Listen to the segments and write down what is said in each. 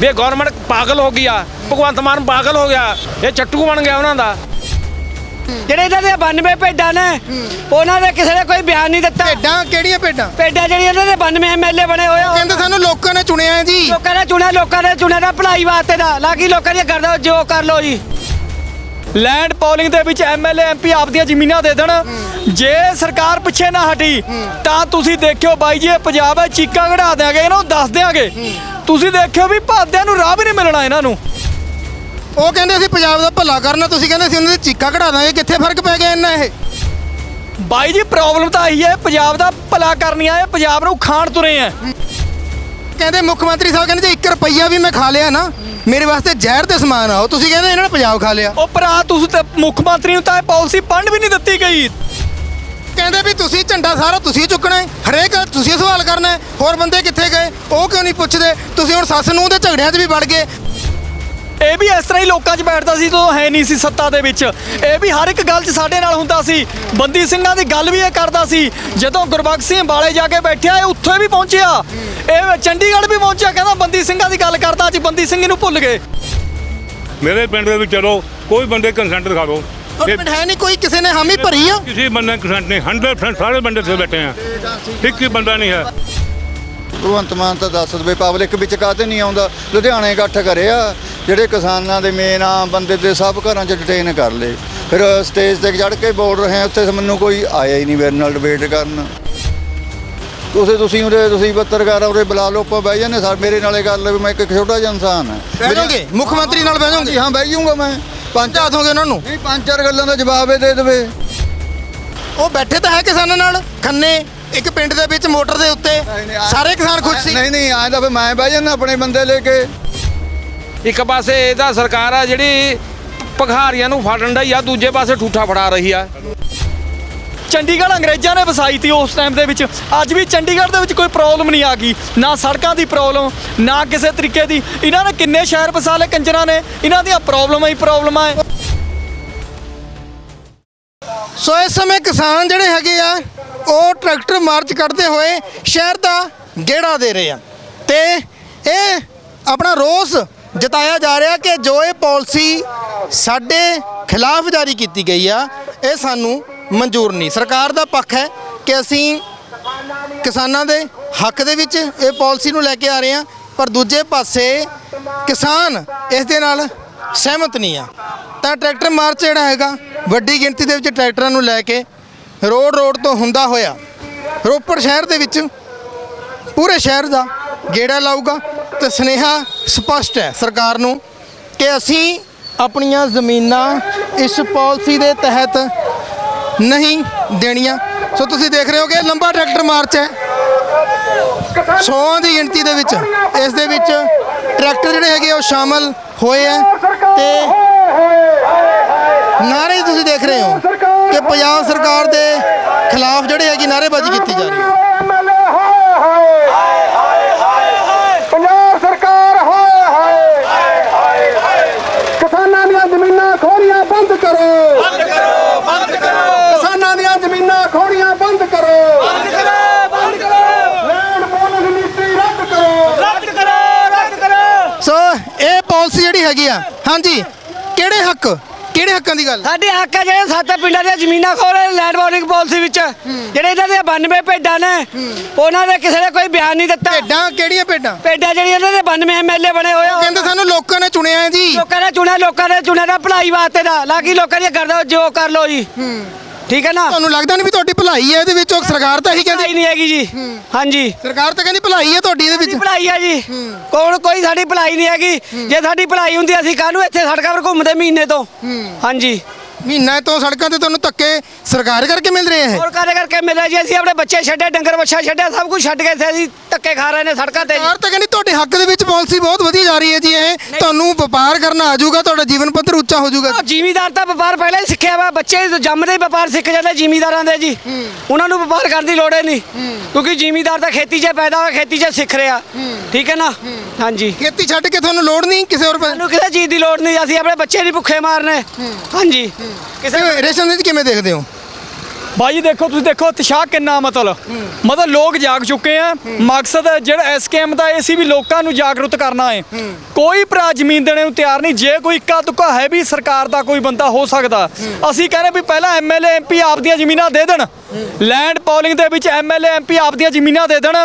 ਵੀ ਇਹ ਗਵਰਨਮੈਂਟ ਪਾਗਲ ਹੋ ਗਈ ਆ ਭਗਵੰਤ ਮਾਨ ਪਾਗਲ ਹੋ ਗਿਆ ਇਹ ਚੱਟੂ ਬਣ ਗਿਆ ਉਹਨਾਂ ਦਾ। ਜਿਹੜੇ ਇਹਨਾਂ ਦੇ 92 ਭੇਡਾਂ ਨੇ ਉਹਨਾਂ ਦੇ ਕਿਸੇ ਨੇ ਕੋਈ ਬਿਆਨ ਨਹੀਂ ਦਿੱਤਾ। ਭੇਡਾਂ ਕਿਹੜੀਆਂ ਭੇਡਾਂ? ਭੇਡਾਂ ਜਿਹੜੀਆਂ ਇਹਨਾਂ ਦੇ 92 ਐਮਐਲਏ ਬਣੇ ਹੋਏ ਆ। ਕਹਿੰਦੇ ਸਾਨੂੰ ਲੋਕਾਂ ਨੇ ਚੁਣਿਆ ਹੈ ਜੀ। ਲੋਕਾਂ ਨੇ ਚੁਣਿਆ ਲੋਕਾਂ ਨੇ ਚੁਣਿਆ ਦਾ ਭਲਾਈ ਵਾਸਤੇ ਦਾ। ਲਾਗੀ ਲੋਕਾਂ ਦੀ ਕਰਦਾ ਜੋ ਕਰ ਲੋ ਜੀ। ਲੈਂਡ ਪੋਲਿੰਗ ਦੇ ਵਿੱਚ ਐਮਐਲਏ ਐਮਪੀ ਆਪਦੀਆਂ ਜ਼ਮੀਨਾਂ ਦੇ ਦੇਣ। ਜੇ ਸਰਕਾਰ ਪਿੱਛੇ ਨਾ ਹਟੀ ਤਾਂ ਤੁਸੀਂ ਦੇਖਿਓ ਬਾਈ ਜੀ ਇਹ ਪੰਜਾਬ ਹੈ ਚੀਕਾਂ ਕਢਾ ਦਿਆਂਗੇ ਇਹਨਾਂ ਨੂੰ ਦੱਸ ਦਿਆਂਗੇ। ਤੁਸੀਂ ਦੇਖਿਓ ਵੀ ਭਾਦਿਆਂ ਨੂੰ ਰਾਹ ਵੀ ਨਹੀਂ ਮਿਲਣਾ ਇਹਨਾਂ ਨੂੰ। ਉਹ ਕਹਿੰਦੇ ਅਸੀਂ ਪੰਜਾਬ ਦਾ ਭਲਾ ਕਰਨਾ ਤੁਸੀਂ ਕਹਿੰਦੇ ਅਸੀਂ ਉਹਨਾਂ ਦੀ ਚੀਕਾਂ ਕਢਾ ਦਾਂਗੇ ਕਿੱਥੇ ਫ਼ਰਕ ਪੈ ਗਿਆ ਇਹਨਾਂ ਇਹ? ਬਾਈ ਜੀ ਪ੍ਰੋਬਲਮ ਤਾਂ ਆਹੀ ਹੈ ਪੰਜਾਬ ਦਾ ਭਲਾ ਕਰਨੀ ਆ ਇਹ ਪੰਜਾਬ ਨੂੰ ਖਾਣ ਤੁਰੇ ਆ। ਕਹਿੰਦੇ ਮੁੱਖ ਮੰਤਰੀ ਸਾਹਿਬ ਕਹਿੰਦੇ ਜੇ 1 ਰੁਪਈਆ ਵੀ ਮੈਂ ਖਾ ਲਿਆ ਨਾ ਮੇਰੇ ਵਾਸਤੇ ਜ਼ਹਿਰ ਤੇ ਸਮਾਨ ਆ ਉਹ ਤੁਸੀਂ ਕਹਿੰਦੇ ਇਹਨਾਂ ਨੇ ਪੰਜਾਬ ਖਾ ਲਿਆ। ਉਹ ਭਰਾ ਤੁਸੀਂ ਤੇ ਮੁੱਖ ਮੰਤਰੀ ਨੂੰ ਤਾਂ ਇਹ ਪਾਲਿਸੀ ਪੜ੍ਹਨ ਵੀ ਨਹੀਂ ਦਿੱਤੀ ਗਈ। ਕਹਿੰਦੇ ਵੀ ਤੁਸੀਂ ਝੰਡਾ ਸਾਰਾ ਤੁਸੀਂ ਚੁੱਕਣਾ ਹੈ। ਹਰੇਕ ਤੁਸੀਂ ਸਵਾਲ ਕਰਨਾ ਹੈ। ਹੋਰ ਬੰਦੇ ਕਿੱਥੇ ਗਏ? ਉਹ ਕਿਉਂ ਨਹੀਂ ਪੁੱਛਦੇ? ਤੁਸੀਂ ਹੁਣ ਸੱਸ ਨੂੰ ਦੇ ਝਗੜਿਆਂ 'ਚ ਵੀ ਵੜ ਗਏ। ਇਹ ਵੀ ਇਸ ਤਰ੍ਹਾਂ ਹੀ ਲੋਕਾਂ 'ਚ ਬੈਠਦਾ ਸੀ ਜਦੋਂ ਹੈ ਨਹੀਂ ਸੀ ਸੱਤਾ ਦੇ ਵਿੱਚ। ਇਹ ਵੀ ਹਰ ਇੱਕ ਗੱਲ 'ਚ ਸਾਡੇ ਨਾਲ ਹੁੰਦਾ ਸੀ। ਬੰਦੀ ਸਿੰਘਾਂ ਦੀ ਗੱਲ ਵੀ ਇਹ ਕਰਦਾ ਸੀ। ਜਦੋਂ ਗੁਰਬਖਸ਼ ਸਿੰਘ ਬਾਲੇ ਜਾ ਕੇ ਬੈਠਿਆ ਇਹ ਉੱਥੇ ਵੀ ਪਹੁੰਚਿਆ। ਇਹ ਚੰਡੀਗੜ੍ਹ ਵੀ ਪਹੁੰਚਿਆ। ਕਹਿੰਦਾ ਬੰਦੀ ਸਿੰਘਾਂ ਦੀ ਗੱਲ ਕਰਦਾ ਅੱਜ ਬੰਦੀ ਸਿੰਘ ਨੂੰ ਭੁੱਲ ਗਏ। ਮੇਰੇ ਪਿੰਡ ਦੇ ਵਿੱਚ ਚਲੋ ਕੋਈ ਬੰਦੇ ਕੰਸੈਂਟ ਦਿਖਾ ਦਿਓ ਔਰ ਪਿੰਡ ਹੈ ਨਹੀਂ ਕੋਈ? ਕਿਸੇ ਨੇ ਹਾਮੀ ਭਰੀ ਆ? ਕਿਸੇ ਬੰਦੇ ਕੰਸੈਂਟ ਨਹੀਂ 100% ਸਾਰੇ ਬੰਦੇ ਇੱਥੇ ਬੈਠੇ ਆ। ਇੱਕ ਹੀ ਬੰਦਾ ਨਹੀਂ ਹੈ। ਭਗਵੰਤ ਮਾਨ ਤਾਂ ਦੱਸ ਦਵੇ ਪਬਲਿਕ ਵਿੱਚ ਕਾਹਤੇ ਨਹੀਂ ਆਉਂਦਾ? ਲੁਧਿਆਣੇ ਇਕੱਠ ਕਰਿਆ। ਜਿਹੜੇ ਕਿਸਾਨਾਂ ਦੇ ਮੇਨ ਆਮ ਬੰਦੇ ਤੇ ਸਭ ਘਰਾਂ 'ਚ ਡਿਟੇਨ ਕਰ ਲਏ। ਫਿਰ ਸਟੇਜ ਤੇ ਚੜ੍ਹ ਕੇ ਬੋਲ ਰਹੇ ਆ ਉੱਥੇ ਮੈਨੂੰ ਕੋਈ ਆਇਆ ਹੀ ਨਹੀਂ ਮੇਰੇ ਨਾਲ ਡਿਬੇਟ ਕਰਨ। ਤੁਸੀਂ ਤੁਸੀਂ ਉਰੇ ਤੁਸੀਂ ਪੱਤਰਕਾਰ ਆ ਉਰੇ ਬੁਲਾ ਲਓ ਆਪਾਂ ਬਹਿ ਜਾਂਦੇ ਸਰ ਮੇਰੇ ਨਾਲੇ ਲਵੇ ਮੈਂ ਇੱਕ ਛੋਟਾ ਜਿਹਾ ਇਨਸਾਨ ਹਾਂ। ਬਹਿ ਜਾਓਗੇ? ਮੁੱਖ ਮੰਤਰੀ ਨਾਲ ਬਹਿ ਜਾਓਗੇ? ਹਾਂ ਬਹਿ ਜਾਊਂਗਾ ਮੈਂ। ਪੰਜ ਪਹੁੰਚਾ ਦੋਗੇ ਉਹਨਾਂ ਨੂੰ। ਨਹੀਂ ਪੰਜ ਚਾਰ ਗੱਲਾਂ ਦਾ ਜਵਾਬ ਇਹ ਦੇ ਦੇਵੇ। ਉਹ ਬੈਠੇ ਤਾਂ ਹੈ ਕਿਸਾਨਾਂ ਨਾਲ ਖੰਨੇ ਇੱਕ ਪਿੰਡ ਦੇ ਵਿੱਚ ਮੋਟਰ ਦੇ ਉੱਤੇ। ਸਾਰੇ ਕਿਸਾਨ ਖੁਸ਼ ਸੀ। ਨਹੀਂ ਨਹੀਂ ਆਏ ਤਾਂ ਫਿਰ ਮੈਂ ਬਹਿ ਜਾਂਦਾ ਆਪਣੇ ਬੰਦੇ ਲੈ ਕੇ। ਇੱਕ ਪਾਸੇ ਇਹਦਾ ਸਰਕਾਰ ਆ ਜਿਹੜੀ ਭਖਾਰੀਆਂ ਨੂੰ ਫੜਨ ਡਈ ਆ ਦੂਜੇ ਪਾਸੇ ਠੂਠਾ ਫੜਾ ਰਹੀ ਆ। ਚੰਡੀਗੜ੍ਹ ਅੰਗਰੇਜ਼ਾਂ ਨੇ ਵਸਾਈ ਤੀ ਉਸ ਟਾਈਮ ਦੇ ਵਿੱਚ। ਅੱਜ ਵੀ ਚੰਡੀਗੜ੍ਹ ਦੇ ਵਿੱਚ ਕੋਈ ਪ੍ਰੋਬਲਮ ਨਹੀਂ ਆ ਗਈ। ਨਾ ਸੜਕਾਂ ਦੀ ਪ੍ਰੋਬਲਮ ਨਾ ਕਿਸੇ ਤਰੀਕੇ ਦੀ। ਇਹਨਾਂ ਨੇ ਕਿੰਨੇ ਸ਼ਹਿਰ ਵਸਾ ਲਏ ਕੰਜਰਾਂ ਨੇ? ਇਹਨਾਂ ਦੀਆਂ ਪ੍ਰੋਬਲਮਾਂ ਹੀ ਪ੍ਰੋਬਲਮਾਂ ਹੈ ਸੋ ਇਸ ਸਮੇਂ ਕਿਸਾਨ ਜਿਹੜੇ ਹੈਗੇ ਆ, ਉਹ ਟਰੈਕਟਰ ਮਾਰਚ ਕੱਢਦੇ ਹੋਏ ਸ਼ਹਿਰ ਦਾ ਗੇੜਾ ਦੇ ਰਹੇ ਆ। ਤੇ ਇਹ ਆਪਣਾ ਰੋਸ ਜਤਾਇਆ ਜਾ ਰਿਹਾ ਕਿ ਜੋ ਇਹ ਪਾਲਿਸੀ ਸਾਡੇ ਖਿਲਾਫ ਜਾਰੀ ਕੀਤੀ ਗਈ ਆ, ਇਹ ਸਾਨੂੰ ਮਨਜ਼ੂਰ ਨਹੀਂ। ਸਰਕਾਰ ਦਾ ਪੱਖ ਹੈ ਕਿ ਅਸੀਂ ਕਿਸਾਨਾਂ ਦੇ ਹੱਕ ਦੇ ਵਿੱਚ ਇਹ ਪਾਲਿਸੀ ਨੂੰ ਲੈ ਕੇ ਆ ਰਹੇ ਹਾਂ, ਪਰ ਦੂਜੇ ਪਾਸੇ ਕਿਸਾਨ ਇਸ ਦੇ ਨਾਲ ਸਹਿਮਤ ਨਹੀਂ ਆ। ਤਾਂ ਟਰੈਕਟਰ ਮਾਰਚ ਜਿਹੜਾ ਹੈਗਾ ਵੱਡੀ ਗਿਣਤੀ ਦੇ ਵਿੱਚ ਟਰੈਕਟਰਾਂ ਨੂੰ ਲੈ ਕੇ ਰੋਡ ਰੋਡ ਤੋਂ ਹੁੰਦਾ ਹੋਇਆ। ਰੋਪੜ ਸ਼ਹਿਰ ਦੇ ਵਿੱਚ ਪੂਰੇ ਸ਼ਹਿਰ ਦਾ ਗੇੜਾ ਲਾਊਗਾ ਤੇ ਸੁਨੇਹਾ ਸਪਸ਼ਟ ਹੈ ਸਰਕਾਰ ਨੂੰ ਕਿ ਅਸੀਂ ਆਪਣੀਆਂ ਜ਼ਮੀਨਾਂ ਇਸ ਪਾਲਿਸੀ ਦੇ ਤਹਿਤ ਨਹੀਂ ਦੇਣੀਆਂ। ਸੋ ਤੁਸੀਂ ਦੇਖ ਰਹੇ ਹੋ ਕਿ ਲੰਬਾ ਟਰੈਕਟਰ ਮਾਰਚ ਹੈ। ਸੌਆਂ ਦੀ ਗਿਣਤੀ ਦੇ ਵਿੱਚ, ਇਸ ਦੇ ਵਿੱਚ ਟਰੈਕਟਰ ਜਿਹੜੇ ਹੈਗੇ ਉਹ ਸ਼ਾਮਲ ਹੋਏ ਹੈ ਤੇ ਨਾਰੇ ਤੁਸੀਂ ਦੇਖ ਰਹੇ ਹੋ ਕਿ ਪੰਜਾਬ ਸਰਕਾਰ ਦੇ ਖਿਲਾਫ ਜਿਹੜੇ ਹੈਗੇ ਨਾਅਰੇਬਾਜ਼ੀ ਕੀਤੀ ਜਾ ਰਹੀ ਹੈ। ਪੰਜਾਬ ਸਰਕਾਰ ਹੋਏ ਹਾਏ ਕਿਸਾਨਾਂ ਦੀਆਂ ਜ਼ਮੀਨਾਂ ਖੋਰੀਆਂ ਬੰਦ ਕਰੋ ਬੰਦ ਕਰੋ ਬੰਦ ਕਰੋ ਕਿਸਾਨਾਂ ਦੀਆਂ ਜ਼ਮੀਨਾਂ ਖੋਰੀਆਂ ਬੰਦ ਕਰੋ ਬੰਦ ਕਰੋ ਬੰਦ ਕਰੋ ਲੈਂਡ ਪੋਲਿੰਗ ਨੀਤੀ ਰੱਦ ਕਰੋ ਸੋ ਇਹ ਪਾਲਿਸੀ ਜਿਹੜੀ ਹੈਗੀ ਆ। ਹਾਂਜੀ। ਕਿਹੜੇ ਹੱਕ? ਕਿਹੜੇ ਹੱਕਾਂ ਦੀ ਗੱਲ? ਸਾਡੇ ਹੱਕ ਆ ਜਿਹੜੇ ਸੱਤ ਪਿੰਡਾਂ ਦੀਆਂ ਜ਼ਮੀਨਾਂ ਖੋਲੇ ਲੈਂਡ ਬੋਰਡਿੰਗ ਪਾਲਿਸੀ ਵਿੱਚ। ਜਿਹੜੇ ਇਹਨਾਂ ਦੇ 92 ਭੇਡਾਂ ਨੇ ਉਹਨਾਂ ਦੇ ਕਿਸੇ ਨੇ ਕੋਈ ਬਿਆਨ ਨਹੀਂ ਦਿੱਤਾ। ਭੇਡਾਂ ਕਿਹੜੀਆਂ ਭੇਡਾਂ? ਭੇਡਾਂ ਜਿਹੜੀਆਂ ਇਹਨਾਂ ਦੇ 92 ਐਮਐਲਏ ਬਣੇ ਹੋਏ ਆ। ਕਹਿੰਦੇ ਸਾਨੂੰ ਲੋਕਾਂ ਨੇ ਚੁਣਿਆ ਹੈ ਜੀ। ਲੋਕਾਂ ਨੇ ਚੁਣਿਆ ਲੋਕਾਂ ਨੇ ਚੁਣਿਆ ਦਾ ਭਲਾਈ ਵਾਸਤੇ ਦਾ। ਲਾਗੀ ਲੋਕਾਂ ਦੀ ਕਰਦਾ ਜੋ ਕਰ ਲੋ ਜੀ। ਠੀਕ ਹੈ ਨਾ? ਤੁਹਾਨੂੰ ਲੱਗਦਾ ਨਹੀਂ ਵੀ ਤੁਹਾਡੀ ਭਲਾਈ ਹੈ ਇਹਦੇ ਵਿੱਚ? ਉਹ ਸਰਕਾਰ ਤਾਂ ਇਹੀ ਭਲਾਈ ਕਹਿੰਦੀ ਨਹੀਂ ਹੈਗੀ ਜੀ। ਹਾਂਜੀ। ਸਰਕਾਰ ਤਾਂ ਕਹਿੰਦੀ ਭਲਾਈ ਹੈ ਤੁਹਾਡੀ ਇਹਦੇ ਸਾਡੀ ਵਿੱਚ। ਭਲਾਈ ਹੈ ਜੀ। ਕੋਣ ਕੋਈ ਸਾਡੀ ਭਲਾਈ ਨਹੀਂ ਹੈਗੀ। ਜੇ ਸਾਡੀ ਭਲਾਈ ਹੁੰਦੀ ਅਸੀਂ ਕਾਹਨੂੰ ਇੱਥੇ ਸੜਕਾਂ 'ਤੇ ਘੁੰਮਦੇ ਮਹੀਨੇ ਤੋਂ? ਹਾਂਜੀ। ਮਹੀਨਾ ਤੋਂ ਸੜਕਾਂ ਤੇ ਤੁਹਾਨੂੰ ਧੱਕੇ ਸਰਕਾਰ ਕਰਕੇ ਮਿਲ ਰਹੇ ਹੈ ਹੋਰ ਕਾਹਦੇ ਕਰਕੇ ਮਿਲਿਆ ਜੀ? ਅਸੀਂ ਆਪਣੇ ਬੱਚੇ ਛੱਡੇ ਡੰਗਰ ਬੱਛਾ ਛੱਡਿਆ ਸਭ ਕੁਝ ਛੱਡ ਕੇ ਇੱਥੇ ਅਸੀਂ ਧੱਕੇ ਖਾ ਰਹੇ ਨੇ ਸੜਕਾਂ ਤੇ ਜੀ। ਸਰਕਾਰ ਤਾਂ ਕਹਿੰਦੀ ਤੁਹਾਡੇ ਹੱਕ ਦੇ ਵਿੱਚ ਪਾਲਿਸੀ ਬਹੁਤ ਵਧੀਆ ਜਾ ਰਹੀ ਹੈ ਜੀ ਇਹ। ਤੁਹਾਨੂੰ ਵਪਾਰ ਕਰਨਾ ਆ ਜਾਊਗਾ ਤੁਹਾਡਾ ਜੀਵਨ ਪੱਧਰ ਉੱਚਾ ਹੋ ਜਾਊਗਾ। ਜ਼ਿਮੀਦਾਰ ਤਾਂ ਵਪਾਰ ਪਹਿਲਾਂ ਹੀ ਸਿੱਖਿਆ ਵਾ ਬੱਚੇ ਜੰਮਦੇ ਹੀ ਵਪਾਰ ਸਿੱਖ ਜਾਂਦੇ ਜ਼ਿਮੀਦਾਰਾਂ ਦੇ ਜੀ। ਉਹਨਾਂ ਨੂੰ ਵਪਾਰ ਕਰਨ ਦੀ ਲੋੜ ਹੀ ਨਹੀਂ। ਕਿਉਂਕਿ ਜ਼ਿਮੀਦਾਰ ਤਾਂ ਖੇਤੀ 'ਚ ਪੈਦਾ ਹੋਇਆ ਖੇਤੀ 'ਚ ਸਿੱਖ ਰਿਹਾ। ਠੀਕ ਹੈ ਨਾ? ਹਾਂਜੀ। ਖੇਤੀ ਛੱਡ ਕੇ ਤੁਹਾਨੂੰ ਲੋੜ ਨਹੀਂ ਕਿਸੇ ਹੋਰ ਪਾਸੇ ਸਾਨੂੰ ਕਿਸੇ ਚੀਜ਼ ਦੀ ਲੋੜ ਨਹੀਂ ਅਸੀਂ ਆਪਣੇ ਬੱਚੇ ਨਹੀਂ ਭੁੱਖੇ ਮਾਰਨੇ। ਹਾਂਜੀ। ਕਿਸੇ ਰੇਸ਼ਨ ਦੀ ਕਿਵੇਂ ਦੇਖਦੇ ਹੋ? ਭਾਈ ਦੇਖੋ, ਤੁਸੀਂ ਦੇਖੋ ਉਤਸ਼ਾਹ ਕਿੰਨਾ ਮਤਲਬ। ਮਤਲਬ ਲੋਕ ਜਾਗ ਚੁੱਕੇ ਆ। ਮਕਸਦ ਜਿਹੜਾ ਐਸਕੇਐਮ ਦਾ ਇਹ ਸੀ ਵੀ ਲੋਕਾਂ ਨੂੰ ਜਾਗਰੂਕ ਕਰਨਾ ਹੈ। ਕੋਈ ਭਰਾ ਜ਼ਮੀਨ ਦੇਣੇ ਨੂੰ ਤਿਆਰ ਨਹੀਂ। ਜੇ ਕੋਈ ਇੱਕਾ ਦੁੱਕਾ ਹੈ ਵੀ ਸਰਕਾਰ ਦਾ ਕੋਈ ਬੰਦਾ ਹੋ ਸਕਦਾ। ਅਸੀਂ ਕਹਿੰਦੇ ਵੀ ਪਹਿਲਾਂ ਐਮਐਲਏ ਐਮਪੀ ਆਪਦੀਆਂ ਜ਼ਮੀਨਾਂ ਦੇ ਦੇਣ। ਲੈਂਡ ਪੋਲਿੰਗ ਦੇ ਵਿੱਚ ਐਮਐਲਏ ਐਮਪੀ ਆਪਦੀਆਂ ਜ਼ਮੀਨਾਂ ਦੇ ਦੇਣ।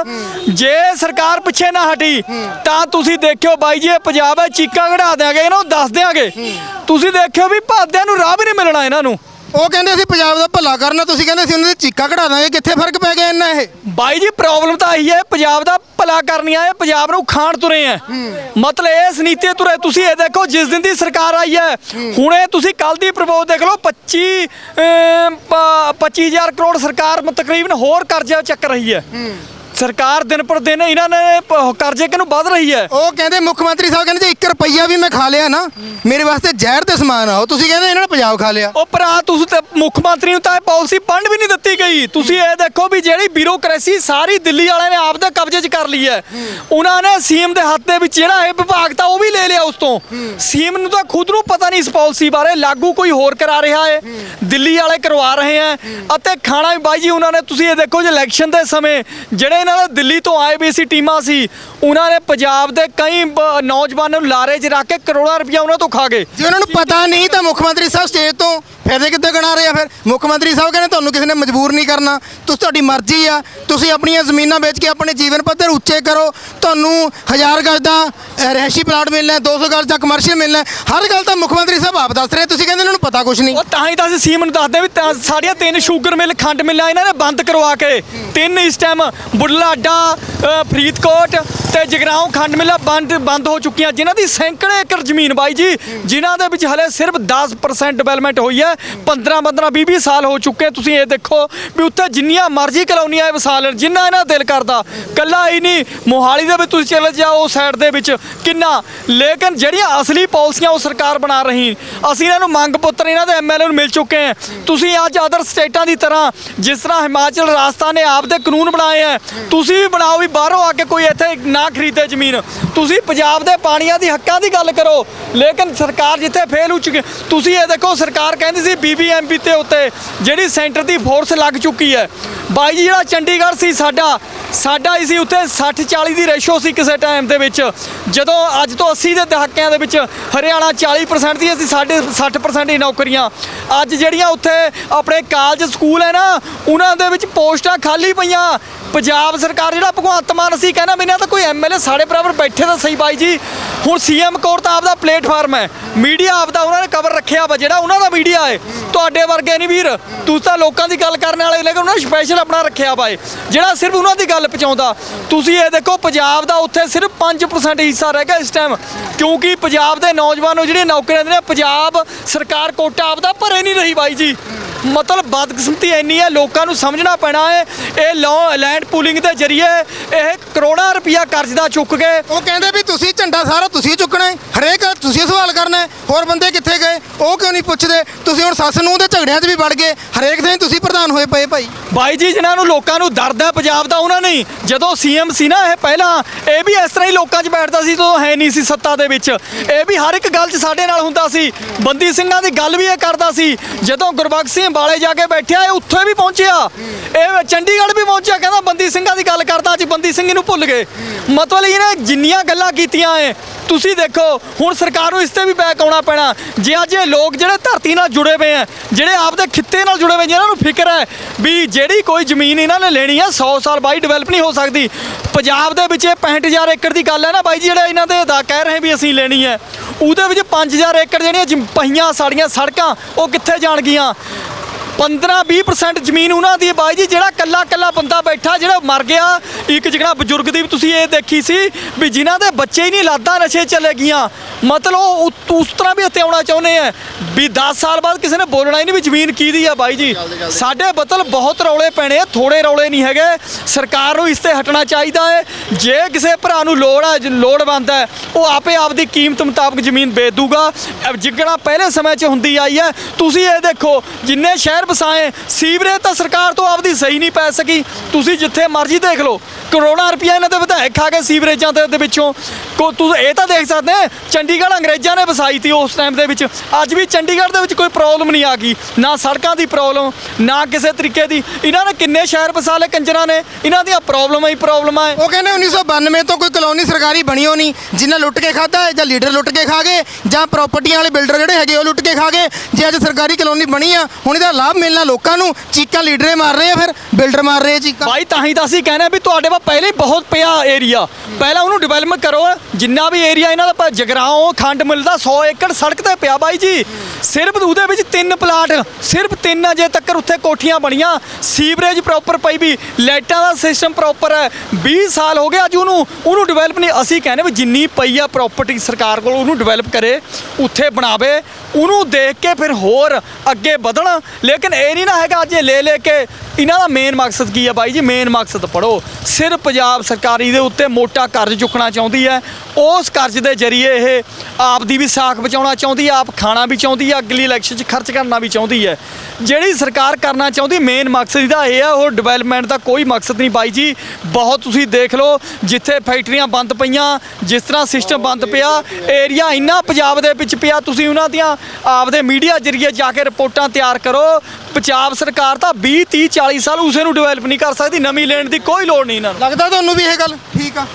ਜੇ ਸਰਕਾਰ ਪਿੱਛੇ ਨਾ ਹਟੀ, ਤਾਂ ਤੁਸੀਂ ਦੇਖਿਓ ਬਾਈ ਜੀ, ਇਹ ਪੰਜਾਬ ਹੈ, ਚੀਕਾਂ ਕਢਾ ਦਿਆਂਗੇ, ਇਹਨਾਂ ਨੂੰ ਦੱਸ ਦਿਆਂਗੇ। ਤੁਸੀਂ ਦੇਖਿਓ ਵੀ ਭਾਦਿਆਂ ਨੂੰ ਰਾਹ ਵੀ ਨਹੀਂ ਮਿਲਣਾ ਇਹਨਾਂ ਨੂੰ। ਉਹ ਕਹਿੰਦੇ ਸੀ ਪੰਜਾਬ ਦਾ ਭਲਾ ਕਰਨਾ ਤੁਸੀਂ ਕਹਿੰਦੇ ਸੀ ਉਹਨਾਂ ਦੀ ਚੀਕਾ ਕਢਾ ਦਾਂਗੇ ਕਿੱਥੇ ਫ਼ਰਕ ਪੈ ਗਿਆ ਇੰਨਾ ਇਹ? ਬਾਈ ਜੀ ਪ੍ਰੋਬਲਮ ਤਾਂ ਆਹੀ ਹੈ ਪੰਜਾਬ ਦਾ ਭਲਾ ਕਰਨੀ ਆਏ ਪੰਜਾਬ ਨੂੰ ਖਾਣ ਤੁਰੇ ਆ। ਮਤਲਬ ਇਸ ਨੀਤੀ ਤੁਰੇ ਤੁਸੀਂ ਇਹ ਦੇਖੋ ਜਿਸ ਦਿਨ ਦੀ ਸਰਕਾਰ ਆਈ ਹੈ ਹੁਣ ਇਹ ਤੁਸੀਂ ਕੱਲ ਦੀ ਪ੍ਰਪੋਜ਼ ਦੇਖ ਲਓ 25 ਅਮ, ਪ- 25000 ਕਰੋੜ ਸਰਕਾਰ ਤਕਰੀਬਨ ਹੋਰ ਕਰਜ਼ਾ ਚੱਕ ਰਹੀ ਹੈ। ਸਰਕਾਰ ਦਿਨ ਪਰ ਦਿਨ ਇਹਨਾਂ ਨੇ ਪ- ਕਰਜ਼ੇ ਕਿਨੂੰ ਵੱਧ ਰਹੀ ਹੈ? ਉਹ ਕਹਿੰਦੇ ਮੁੱਖ ਮੰਤਰੀ ਸਾਹਿਬ ਕਹਿੰਦੇ ਜੇ 1 ਰੁਪਈਆ ਵੀ ਮੈਂ ਖਾ ਲਿਆ ਨਾ ਮੇਰੇ ਵਾਸਤੇ ਜ਼ਹਿਰ ਤੇ ਸਮਾਨ ਆ। ਉਹ ਤੁਸੀਂ ਕਹਿੰਦੇ ਇਹਨਾਂ ਨੇ ਪੰਜਾਬ ਖਾ ਲਿਆ। ਉਹ ਭਰਾ ਤੁਸੀਂ ਤੇ ਮੁੱਖ ਮੰਤਰੀ ਨੂੰ ਤਾਂ ਇਹ ਪਾਲਿਸੀ ਪੰਡ ਵੀ ਨਹੀਂ ਦਿੱਤੀ ਗਈ। ਤੁਸੀਂ ਇਹ ਦੇਖੋ ਵੀ ਜਿਹੜੀ ਬਿਊਰੋਕ੍ਰੇਸੀ ਸਾਰੀ ਦਿੱਲੀ ਵਾਲਿਆਂ ਨੇ ਆਪ ਦੇ ਕਬਜ਼ੇ 'ਚ ਕਰ ਲਈ ਹੈ। ਉਹਨਾਂ ਨੇ ਸੀਐਮ ਦੇ ਹੱਥ ਦੇ ਵਿੱਚ ਜਿਹੜਾ ਇਹ ਵਿਭਾਗ ਤਾਂ ਉਹ ਵੀ ਲੈ ਲਿਆ ਉਸ ਤੋਂ। ਸੀਐਮ ਨੂੰ ਤਾਂ ਖੁਦ ਨੂੰ ਪਤਾ ਨਹੀਂ ਇਸ ਪਾਲਿਸੀ ਬਾਰੇ ਲਾਗੂ ਕੋਈ ਹੋਰ ਕਰਾ ਰਿਹਾ ਹੈ। ਦਿੱਲੀ ਵਾਲੇ ਕਰਵਾ ਰਹੇ ਹੈ। ਅਤੇ ਖਾਣਾ ਵੀ ਬਾਈ ਜੀ ਉਹਨਾਂ ਨੇ ਤੁਸੀਂ ਇਹ ਦੇਖੋ ਜੇ ਇਲੈਕਸ਼ਨ ਦੇ ਸਮੇਂ ਜਿਹੜੇ ਇਹਨਾਂ ਦੇ ਦਿੱਲੀ ਤੋਂ ਆਏ ਵੀ ਸੀ ਟੀਮਾਂ ਸੀ। ਉਹਨਾਂ ਨੇ ਪੰਜਾਬ ਦੇ ਕਈ ਬ- ਨੌਜਵਾਨਾਂ ਨੂੰ ਲਾਰੇ 'ਚ ਰੱਖ ਕੇ ਕਰੋੜਾਂ ਰੁਪਇਆ ਉਹਨਾਂ ਤੋਂ ਖਾ ਗਏ। ਜੇ ਉਹਨਾਂ ਨੂੰ ਪਤਾ ਨਹੀਂ ਤਾਂ ਮੁੱਖ ਮੰਤਰੀ ਸਾਹਿਬ ਸਟੇਜ ਤੋਂ ਫਾਇਦੇ ਕਿੱਦਾਂ ਗਣਾ ਰਹੇ ਆ ਫਿਰ? ਮੁੱਖ ਮੰਤਰੀ ਸਾਹਿਬ ਕਹਿੰਦੇ ਤੁਹਾਨੂੰ ਕਿਸੇ ਨੇ ਮਜਬੂਰ ਨਹੀਂ ਕਰਨਾ। ਤੁਸੀਂ ਤੁਹਾਡੀ ਮਰਜ਼ੀ ਆ। ਤੁਸੀਂ ਆਪਣੀਆਂ ਜ਼ਮੀਨਾਂ ਵੇਚ ਕੇ ਆਪਣੇ ਜੀਵਨ ਪੱਧਰ ਉੱਚੇ ਕਰੋ। ਤੁਹਾਨੂੰ ਹਜ਼ਾਰ ਗਜ ਦਾ ਅ, ਰਿਹਾਇਸ਼ੀ ਪਲਾਟ ਮਿਲਣਾ ਹੈ, 200 ਗਜ ਦਾ ਕਮਰਸ਼ੀਅਲ ਮਿਲਣਾ। ਹੈ। ਹਰ ਗੱਲ ਤਾਂ ਮੁੱਖ ਮੰਤਰੀ ਸਾਹਿਬ ਆਪ ਦੱਸ ਰਹੇ ਤੁਸੀਂ ਕਹਿੰਦੇ ਇਹਨਾਂ ਨੂੰ ਪਤਾ ਕੁਝ ਨਹੀਂ। ਉਹ ਤਾਂ ਹੀ ਤਾਂ ਅਸੀਂ ਸੀਮ ਨੂੰ ਦੱਸਦੇ ਵੀ ਤਾਂ ਸਾਡੀਆਂ ਤਿੰਨ ਸ਼ੂਗਰ ਮਿਲ ਖੰਡ ਮਿਲਾਂ ਇਹਨਾਂ ਨੇ ਬੰਦ ਕਰਵਾ ਕੇ। ਤਿੰਨ ਇਸ ਟਾਈਮ ਬੁਢਲਾਡਾ ਫਰੀਦਕੋਟ ਤੇ ਜਗਰਾਉਂ ਖੰਡ ਮਿਲਾਂ ਬੰਦ ਬੰਦ ਹੋ ਚੁੱਕੀਆਂ। ਜਿਨ੍ਹਾਂ ਦੀ ਸੈਂਕੜੇ ਏਕੜ ਜ਼ਮੀਨ ਬਾਈ ਜੀ, ਜਿਨ੍ਹਾਂ ਦੇ ਵਿੱਚ ਹਲੇ ਸਿਰਫ 10% ਡਿਵੈਲਪਮੈਂਟ ਹੋਈ ਹੈ। 15 15 20 20 ਸਾਲ ਹੋ ਚੁੱਕੇ ਤੁਸੀਂ ਇਹ ਦੇਖੋ ਵੀ ਉੱਥੇ ਜਿੰਨੀਆਂ ਮਰਜ਼ੀ ਕਲੋਨੀਆਂ ਇਹ ਵਸਾ ਲੈਣ, ਜਿੰਨਾ ਇਹਨਾਂ ਦਾ ਦਿਲ ਕਰਦਾ। ਕੱਲਾ ਹੀ ਨਹੀਂ, ਮੋਹਾਲੀ ਦੇ ਵਿੱਚ ਤੁਸੀਂ ਚਲੇ ਜਾਓ ਸਾਈਡ ਦੇ ਵਿੱਚ ਕਿੰਨਾ। ਲੇਕਿਨ ਜਿਹੜੀਆਂ ਅਸਲੀ ਪਾਲਿਸੀਆਂ ਉਹ ਸਰਕਾਰ ਬਣਾ ਰਹੀ। ਅਸੀਂ ਇਹਨਾਂ ਨੂੰ ਮੰਗ ਪੱਤਰ, ਇਹਨਾਂ ਦੇ ਐਮਐਲਏ ਨੂੰ ਮਿਲ ਚੁੱਕੇ ਹਾਂ। ਤੁਸੀਂ ਅੱਜ ਅਦਰ ਸਟੇਟਾਂ ਦੀ ਤਰ੍ਹਾਂ ਜਿਸ ਤਰ੍ਹਾਂ ਹਿਮਾਚਲ, ਰਾਜਸਥਾਨ ਨੇ ਆਪਦੇ ਕਾਨੂੰਨ ਬਣਾਏ ਆ ਤੁਸੀਂ ਵੀ ਬਣਾਓ ਵੀ ਬਾਹਰੋਂ ਆ ਕੇ ਕੋਈ ਇੱਥੇ ਨਾ ਖਰੀਦੇ ਜ਼ਮੀਨ। ਤੁਸੀਂ ਪੰਜਾਬ ਦੇ ਪਾਣੀਆਂ ਦੀ ਹੱਕਾਂ ਦੀ ਗੱਲ ਕਰੋ। ਲੇਕਿਨ ਸਰਕਾਰ ਜਿੱਥੇ ਫੇਲ ਹੋ ਚੁੱਕੀ, ਤੁਸੀਂ ਇਹ ਦੇਖੋ, ਸਰਕਾਰ ਕਹਿੰਦੀ ਸੀ ਬੀਬੀਐਮਪੀ ਤੇ ਉੱਤੇ ਜਿਹੜੀ ਸੈਂਟਰ ਦੀ ਫੋਰਸ ਲੱਗ ਚੁੱਕੀ ਹੈ। ਬਾਈ ਜੀ, ਜਿਹੜਾ ਚੰਡੀਗੜ੍ਹ ਸੀ ਸਾਡਾ ਸਾਡਾ ਹੀ ਸੀ ਉੱਥੇ 60 40 ਦੀ ਰੇਸ਼ੋ ਸੀ ਕਿਸੇ ਟਾਈਮ ਦੇ ਵਿੱਚ। ਜਦੋਂ ਅੱਜ ਤੋਂ 80 ਦੇ ਦਹਾਕਿਆਂ ਦੇ ਵਿੱਚ ਹਰਿਆਣਾ 40% ਦੀ ਸੀ ਸਾਡੇ 60% ਹੀ ਨੌਕਰੀਆਂ। ਅੱਜ ਜਿਹੜੀਆਂ ਉੱਥੇ ਆਪਣੇ ਕਾਲਜ ਸਕੂਲ ਹੈ ਨਾ, ਉਹਨਾਂ ਦੇ ਵਿੱਚ ਪੋਸਟਾਂ ਖਾਲੀ ਪਈਆਂ। ਪੰਜਾਬ ਸਰਕਾਰ ਜਿਹੜਾ ਭਗਵੰਤ ਮਾਨ ਸੀ, ਕਹਿੰਦਾ ਬਿਨਾਂ ਤਾਂ ਕੋਈ ਐਮਐਲਏ ਸਾਡੇ ਬਰਾਬਰ ਬੈਠੇ ਤਾਂ ਸਹੀ ਬਾਈ ਜੀ। ਹੁਣ ਸੀਐਮ ਕੋਰ ਤਾਂ ਆਪਦਾ ਪਲੇਟਫਾਰਮ ਹੈ। ਮੀਡੀਆ ਆਪਦਾ ਉਹਨਾਂ ਨੇ ਕਵਰ ਰੱਖਿਆ ਵਾ, ਜਿਹੜਾ ਉਹਨਾਂ ਦਾ ਮੀਡੀਆ ਹੈ। ਤੁਹਾਡੇ ਵਰਗੇ ਨਹੀਂ ਵੀਰ। ਤੁਸੀਂ ਤਾਂ ਲੋਕਾਂ ਦੀ ਗੱਲ ਕਰਨ ਵਾਲੇ ਲੇਕਿਨ ਉਹਨਾਂ ਨੇ ਸਪੈਸ਼ਲ ਆਪਣਾ ਰੱਖਿਆ ਵਾ ਇਹ। ਜਿਹੜਾ ਸਿਰਫ ਉਹਨਾਂ ਦੀ ਗੱਲ ਪਹੁੰਚਾਉਂਦਾ। ਤੁਸੀਂ ਇਹ ਦੇਖੋ, ਪੰਜਾਬ ਦਾ ਉੱਥੇ ਸਿਰਫ 5% ਹਿੱਸਾ ਰਹਿ ਗਿਆ ਇਸ ਟਾਈਮ ਕਿਉਂਕਿ ਪੰਜਾਬ ਦੇ ਨੌਜਵਾਨ ਨੂੰ ਜਿਹੜੀਆਂ ਨੌਕਰੀਆਂ ਦਿੰਦੇ ਨੇ, ਪੰਜਾਬ ਸਰਕਾਰ ਕੋਟਾ ਆਪਦਾ ਭਰੇ ਨਹੀਂ ਰਹੀ ਬਾਈ ਜੀ। ਮਤਲਬ ਬਦਕਿਸਮਤੀ ਇੰਨੀ ਹੈ, ਲੋਕਾਂ ਨੂੰ ਸਮਝਣਾ ਪੈਣਾ ਹੈ। ਇਹ ਲੋ ਲੈਂਡ ਪੂਲਿੰਗ ਦੇ ਜ਼ਰੀਏ ਇਹ ਕਰੋੜਾਂ ਰੁਪਇਆ ਕਰਜ਼ ਦਾ ਚੁੱਕ ਕੇ ਉਹ ਕਹਿੰਦੇ ਵੀ ਤੁਸੀਂ ਝੰਡਾ ਸਾਰਾ ਤੁਸੀਂ ਚੁੱਕਣਾ ਹੈ, ਹਰੇਕ ਤੁਸੀਂ ਸਵਾਲ ਕਰਨਾ ਹੈ, ਹੋਰ ਬੰਦੇ ਕਿੱਥੇ ਗਏ? ਉਹ ਕਿਉਂ ਨਹੀਂ ਪੁੱਛਦੇ? ਤੁਸੀਂ ਹੁਣ ਸੱਸ ਨੂੰ ਦੇ ਝਗੜਿਆਂ 'ਚ ਵੀ ਵੜ ਗਏ। ਹਰੇਕ ਦਿਨ ਤੁਸੀਂ ਪ੍ਰਧਾਨ ਹੋਏ ਪਏ ਭਾਈ। ਬਾਈ ਜੀ, ਜਿਨ੍ਹਾਂ ਨੂੰ ਲੋਕਾਂ ਨੂੰ ਦਰਦ ਹੈ, ਪੰਜਾਬ ਦਾ ਉਹਨਾਂ ਨਹੀਂ। ਜਦੋਂ ਸੀਐਮ ਸੀ ਨਾ ਇਹ ਪਹਿਲਾਂ, ਇਹ ਵੀ ਇਸ ਤਰ੍ਹਾਂ ਹੀ ਲੋਕਾਂ 'ਚ ਬੈਠਦਾ ਸੀ, ਜਦੋਂ ਹੈ ਨਹੀਂ ਸੀ ਸੱਤਾ ਦੇ ਵਿੱਚ। ਇਹ ਵੀ ਹਰ ਇੱਕ ਗੱਲ 'ਚ ਸਾਡੇ ਨਾਲ ਹੁੰਦਾ ਸੀ। ਬੰਦੀ ਸਿੰਘਾਂ ਦੀ ਗੱਲ ਵੀ ਇਹ ਕਰਦਾ ਸੀ। ਜਦੋਂ ਗੁਰਬਖਸ਼ ਸਿੰਘ ਬਾਲੇ ਜਾ ਕੇ ਬੈਠਿਆ, ਇਹ ਉੱਥੇ ਵੀ ਪਹੁੰਚਿਆ। ਇਹ ਚੰਡੀਗੜ੍ਹ ਵੀ ਪਹੁੰਚਿਆ, ਕਹਿੰਦਾ ਬੰਦੀ ਸਿੰਘਾਂ ਦੀ ਗੱਲ ਕਰਦਾ, ਅੱਜ ਬੰਦੀ ਸਿੰਘ ਨੂੰ ਭੁੱਲ ਗਏ। ਮਤਲਬ ਇਹਨੇ ਜਿੰਨੀਆਂ ਗੱਲਾਂ ਕੀਤੀਆਂ ਏ ਤੁਸੀਂ ਦੇਖੋ, ਹੁਣ ਸਰਕਾਰ ਸਰਕਾਰ ਨੂੰ ਇਸ ਤੇ ਵੀ ਬੈਕ ਆਉਣਾ ਪੈਣਾ। ਜੇ ਅੱਜ ਇਹ ਲੋਕ ਜਿਹੜੇ ਧਰਤੀ ਨਾਲ ਜੁੜੇ ਹੋਏ ਆ, ਜਿਹੜੇ ਆਪਦੇ ਖਿੱਤੇ ਨਾਲ ਜੁੜੇ ਹੋਏ ਜਿਹਨਾਂ ਨੂੰ ਫਿਕਰ ਹੈ ਵੀ ਜਿਹੜੀ ਕੋਈ ਜ਼ਮੀਨ ਇਹਨਾਂ ਨੇ ਲੈਣੀ ਹੈ 100 ਸਾਲ ਬਾਈ ਡਿਵੈਲਪ ਨਹੀਂ ਹੋ ਸਕਦੀ। ਪੰਜਾਬ ਦੇ ਵਿੱਚ ਇਹ 65000 ਏਕੜ ਦੀ ਗੱਲ ਹੈ ਨਾ ਬਾਈ ਜੀ, ਜਿਹੜੇ ਇਹਨਾਂ ਦੇ ਦਾ ਕਹਿ ਰਹੇ ਵੀ ਅਸੀਂ ਲੈਣੀ ਹੈ। ਉਹਦੇ ਵਿੱਚ 5000 ਏਕੜ ਜਿਹੜੀਆਂ ਪਹੀਆਂ ਸਾੜੀਆਂ ਸੜਕਾਂ, ਉਹ ਕਿੱਥੇ ਜਾਣਗੀਆਂ? 15-20% ਜ਼ਮੀਨ ਉਹਨਾਂ ਦੀ ਹੈ ਬਾਈ ਜੀ ਜਿਹੜਾ ਕੱਲਾ ਕੱਲਾ ਬੰਦਾ ਬੈਠਾ ਜਿਹੜਾ ਮਰ ਗਿਆ ਇੱਕ ਜਿਹੜਾ ਬਜ਼ੁਰਗ ਦੀ ਤੁਸੀਂ ਇਹ ਦੇਖੀ ਸੀ ਵੀ ਜਿਨ੍ਹਾਂ ਦੇ ਬੱਚੇ ਹੀ ਨਹੀਂ ਲਾਦਾ ਨਸ਼ੇ ਚਲੇ ਗਈਆਂ। ਮਤਲਬ ਉਹ ਉਸ ਤਰ੍ਹਾਂ ਵੀ ਇੱਥੇ ਆਉਣਾ ਚਾਹੁੰਦੇ ਆ ਵੀ 10 ਸਾਲ ਬਾਅਦ ਕਿਸੇ ਨੇ ਬੋਲਣਾ ਹੀ ਨਹੀਂ ਵੀ ਜ਼ਮੀਨ ਕਿਹਦੀ ਆ ਬਾਈ ਜੀ। ਸਾਡੇ ਬਤਲ ਬਹੁਤ ਰੌਲੇ ਪੈਣੇ ਆ ਥੋੜੇ ਰੌਲੇ ਨਹੀਂ ਹੈਗੇ। ਸਰਕਾਰ ਨੂੰ ਇਸ ਤੇ ਹਟਣਾ ਚਾਹੀਦਾ ਹੈ। ਜੇ ਕਿਸੇ ਭਰਾ ਨੂੰ ਲੋੜ ਹੈ ਜ- ਲੋੜਵੰਦ ਹੈ ਉਹ ਆਪੇ ਆਪਦੀ ਕੀਮਤ ਮੁਤਾਬਕ ਜ਼ਮੀਨ ਵੇਚ ਦੂਗਾ। ਜਿੱਕਣਾ ਪਹਿਲੇ ਸਮੇਂ 'ਚ ਹੁੰਦੀ ਆਈ ਹੈ ਤੁਸੀਂ ਇਹ ਦੇਖੋ ਜਿੰਨੇ ਸ਼ਹਿਰ ਵਸਾਏ ਸੀਵਰੇਜ ਤਾਂ ਸਰਕਾਰ ਤੋਂ ਆਪਦੀ ਸਹੀ ਨਹੀਂ ਪੈ ਸਕੀ। ਤੁਸੀਂ ਜਿੱਥੇ ਮਰਜ਼ੀ ਦੇਖ ਲਓ ਕਰੋੜਾਂ ਰੁਪਇਆ ਇਹਨਾਂ ਦੇ ਵਿਧਾਇਕ ਖਾ ਗਏ ਸੀਵਰੇਜਾਂ ਦੇ ਦੇ ਵਿੱਚੋਂ। ਕੋ ਤੂੰ ਇਹ ਤਾਂ ਦੇਖ ਸਕਦੇ ਹੈ, ਚੰਡੀਗੜ੍ਹ ਅੰਗਰੇਜ਼ਾਂ ਨੇ ਵਸਾਈ ਤੀ ਉਸ ਟਾਈਮ ਦੇ ਵਿੱਚ। ਅੱਜ ਵੀ ਚੰਡੀਗੜ੍ਹ ਦੇ ਵਿੱਚ ਕੋਈ ਪ੍ਰੋਬਲਮ ਨਹੀਂ ਆ ਗਈ। ਨਾ ਸੜਕਾਂ ਦੀ ਪ੍ਰੋਬਲਮ ਨਾ ਕਿਸੇ ਤਰੀਕੇ ਦੀ। ਇਹਨਾਂ ਨੇ ਕਿੰਨੇ ਸ਼ਹਿਰ ਵਸਾ ਲਏ ਕੰਜਰਾਂ ਨੇ? ਇਹਨਾਂ ਦੀਆਂ ਪ੍ਰੋਬਲਮਾਂ ਹੀ ਪ੍ਰੋਬਲਮਾਂ ਹੈ ਉਹ ਕਹਿੰਦੇ 1992 ਤੋਂ ਕੋਈ ਕਲੋਨੀ ਸਰਕਾਰੀ ਬਣੀ ਹੋ ਨਹੀਂ। ਜਿਨ੍ਹਾਂ ਲੁੱਟ ਕੇ ਖਾਦਾ ਜਾਂ ਲੀਡਰ ਲੁੱਟ ਕੇ ਖਾ ਗਏ ਜਾਂ ਪ੍ਰਾਪਰਟੀਆਂ ਵਾਲੇ ਬਿਲਡਰ ਜਿਹੜੇ ਹੈਗੇ ਉਹ ਲੁੱਟ ਕੇ ਖਾ ਗਏ। ਜੇ ਅੱਜ ਸਰਕਾਰੀ ਕਲੋਨੀ ਬਣੀ ਆ ਹੁਣ ਇਹਦਾ ਲਾਭ ਮਿਲਣਾ, ਲੋਕਾਂ ਨੂੰ ਚੀਕਾਂ ਲੀਡਰੇ ਮਾਰ ਰਹੇ ਆ ਫਿਰ, ਬਿਲਡਰ ਮਾਰ ਰਹੇ ਆ ਚੀਕਾਂ। ਬਾਈ, ਤਾਂ ਹੀ ਤਾਂ ਅਸੀਂ ਕਹਿੰਦੇ ਆ ਵੀ ਤੁਹਾਡੇ ਕੋਲ ਪਹਿਲੇ ਹੀ ਬਹੁਤ ਪਿਆ ਏਰੀਆ ਪਹਿਲਾਂ ਉਹਨੂੰ ਡਿਵੈਲਪ ਕਰੋ, ਜਿੰਨਾ ਵੀ ਏਰੀਆ ਇਹਨਾਂ ਦਾ ਪ- ਜਗਰਾਓਂ ਖੰਡ ਮਿਲਦਾ 100 ਏਕੜ ਸੜਕ ਤੇ ਪਿਆ ਬਾਈ ਜੀ। ਸਿਰਫ ਉਹਦੇ ਵਿੱਚ ਤਿੰਨ ਪਲਾਟ, ਸਿਰਫ ਤਿੰਨ ਅਜੇ ਤੱਕ ਉੱਥੇ ਕੋਠੀਆਂ ਬਣੀਆਂ। ਸੀਵਰੇਜ ਪ੍ਰੋਪਰ ਪਈ ਵੀ, ਲਾਈਟਾਂ ਦਾ ਸਿਸਟਮ ਪ੍ਰੋਪਰ ਹੈ। 20 ਸਾਲ ਹੋ ਗਏ ਅੱਜ ਉਹਨੂੰ ਉਹਨੂੰ ਡਿਵੈਲਪ ਨਹੀਂ। ਅਸੀਂ ਕਹਿੰਦੇ ਵੀ ਜਿੰਨੀ ਪਈ ਆ ਪ੍ਰਾਪਰਟੀ ਸਰਕਾਰ ਕੋਲ, ਉਹਨੂੰ ਡਿਵੈਲਪ ਕਰੇ, ਉੱਥੇ ਬਣਾਵੇ। ਉਹਨੂੰ ਦੇਖ ਕੇ ਫਿਰ ਹੋਰ ਅੱਗੇ ਵਧਣ। ਲੇਕਿਨ ਇਹ ਨਹੀਂ ਨਾ ਹੈਗਾ ਅੱਜ ਇਹ ਲੈ ਲੈ ਕੇ ਇਹਨਾਂ ਦਾ ਮੇਨ ਮਕਸਦ ਕੀ ਹੈ ਬਾਈ ਜੀ? ਮੇਨ ਮਕਸਦ ਪੜੋ ਸਿਰਫ ਪੰਜਾਬ ਸਰਕਾਰੀ ਦੇ ਉੱਤੇ ਮੋਟਾ ਕਰਜ਼ ਚੁੱਕਣਾ ਚਾਹੁੰਦੀ ਹੈ। ਉਸ ਕਰਜ਼ ਦੇ ਜ਼ਰੀਏ ਇਹ ਆਪ ਦੀ ਵੀ ਸਾਖ ਬਚਾਉਣਾ ਚਾਹੁੰਦੀ ਹੈ, ਆਪ ਖਾਣਾ ਵੀ ਚਾਹੁੰਦੀ ਹੈ, ਅਗਲੀ ਇਲੈਕਸ਼ਨ 'ਚ ਖਰਚ ਕਰਨਾ ਵੀ ਚਾਹੁੰਦੀ ਹੈ। ਜਿਹੜੀ ਸਰਕਾਰ ਕਰਨਾ ਚਾਹੁੰਦੀ ਮੇਨ ਮਕਸਦ ਇਹਦਾ ਇਹ ਆ, ਉਹ ਡਿਵੈਲਪਮੈਂਟ ਦਾ ਕੋਈ ਮਕਸਦ ਨਹੀਂ ਬਾਈ ਜੀ। ਬਹੁਤ ਤੁਸੀਂ ਦੇਖ ਲਓ, ਜਿੱਥੇ ਫੈਕਟਰੀਆਂ ਬੰਦ ਪਈਆਂ, ਜਿਸ ਤਰ੍ਹਾਂ ਸਿਸਟਮ ਬੰਦ ਪਿਆ ਏਰੀਆ ਇੰਨਾ ਪੰਜਾਬ ਦੇ ਵਿੱਚ ਪਿਆ, ਤੁਸੀਂ ਉਹਨਾਂ ਦੀਆਂ ਆਪਦੇ ਮੀਡੀਆ ਜ਼ਰੀਏ ਜਾ ਕੇ ਰਿਪੋਰਟਾਂ ਤਿਆਰ ਕਰੋ। ਪੰਜਾਬ ਸਰਕਾਰ ਤਾਂ 20 30 40 ਸਾਲ ਉਸੇ ਨੂੰ ਡਿਵੈਲਪ ਨਹੀਂ ਕਰ ਸਕਦੀ ਨਵੀਂ ਲੈਣ ਦੀ ਕੋਈ ਲੋੜ ਨਹੀਂ ਇਹਨਾਂ ਨੂੰ। ਲੱਗਦਾ ਤੁਹਾਨੂੰ ਵੀ ਇਹ ਗੱਲ ਠੀਕ ਆ?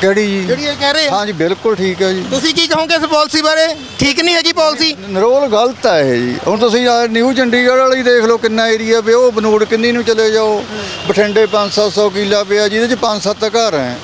ਕਿਹੜੀ ਜੀ? ਜਿਹੜੀ ਇਹ ਕਹਿ ਰਹੇ ਆ। ਹਾਂਜੀ ਬਿਲਕੁਲ ਠੀਕ ਹੈ ਜੀ। ਤੁਸੀਂ ਕੀ ਕਹੋਗੇ ਇਸ ਪਾਲਿਸੀ ਬਾਰੇ? ਠੀਕ ਨਹੀਂ ਹੈਗੀ ਪਾਲਿਸੀ? ਨਰੋਲ ਗਲਤ ਹੈ ਇਹ ਜੀ। ਹੁਣ ਤੁਸੀਂ ਆਹ ਨਿਊ ਚੰਡੀਗੜ੍ਹ ਵਾਲੀ ਦੇਖ ਲਓ ਕਿੰਨਾ ਏਰੀਆ ਪਿਆ ਉਹ ਬਨੂੜ ਕਿੰਨੀ ਨੂੰ ਚਲੇ ਜਾਓ। ਬਠਿੰਡੇ 500 ਕਿੱਲਾ ਪਿਆ ਜਿਹਦੇ ਚ 5-7 ਘਰ ਹੈ।